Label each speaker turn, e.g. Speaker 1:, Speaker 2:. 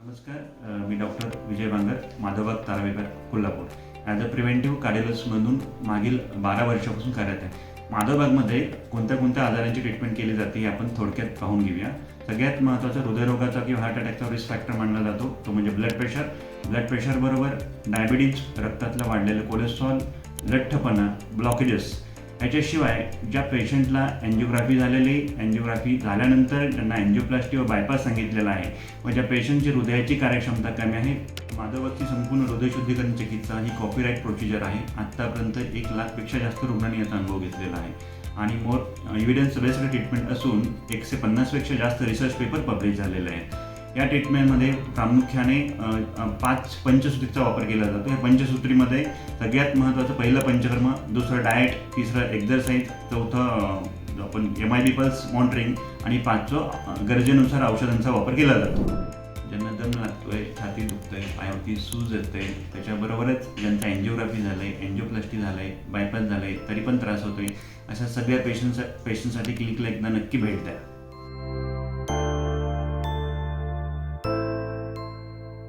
Speaker 1: नमस्कार मी doctor Vijay Bangar Madhavbaug Taravekar Kolhapur. As a preventive कार्डिओलॉजिस्टमधून मागील बारा वर्षापासून कार्यरत आहे. माधवबागमध्ये कोणत्या कोणत्या आजारांची ट्रीटमेंट केली जाते हे आपण थोडक्यात पाहून घेऊया. सगळ्यात महत्त्वाचा हृदयरोगाचा किंवा हार्ट अटॅकचा रिस्क फॅक्टर मानला जातो तो म्हणजे ब्लड प्रेशर ब्लड प्रेशरबरोबर डायबिटीज रक्तातलं वाढलेलं कोलेस्ट्रॉल लठ्ठपणा ब्लॉकेजेस याच्याशिवाय ज्या पेशंटला अँजिओग्राफी झालेली अँजिओग्राफी झाल्यानंतर त्यांना अँजिओप्लास्टी व बायपास सांगितलेला आहे. व ज्या पेशंटची हृदयाची कार्यक्षमता कमी आहे माधवची संपूर्ण हृदयशुद्धीकरण चिकित्सा ही कॉपीराईट प्रोसिजर आहे. आत्तापर्यंत एक लाखपेक्षा जास्त रुग्णांनी याचा अनुभव घेतलेला आहे. आणि मोर एव्हिडन्स बेस्ड ट्रीटमेंट असून एकशे पन्नासपेक्षा जास्त रिसर्च पेपर पब्लिश झालेले आहेत. या ट्रीटमेंटमध्ये प्रामुख्याने पाच पंचसूत्रीचा वापर केला जातो. या पंचसूत्रीमध्ये सगळ्यात महत्त्वाचं पहिलं पंचकर्म दुसरं डाएट तिसरं एक्झरसाईज चौथं आपण M I B pulse monitoring आणि पाचवं गरजेनुसार औषधांचा वापर केला जातो. ज्यांना दम लागतोय छाती दुखतंय पायावरती सूज येते त्याच्याबरोबरच ज्यांचा अँजिओग्राफी झालं आहे अँजिओप्लास्टी झालं आहे बायपास झालं आहे तरी पण त्रास होतोय अशा सगळ्या पेशंटसा पेशंटसाठी क्लिनिकला एकदा नक्की भेट द्या.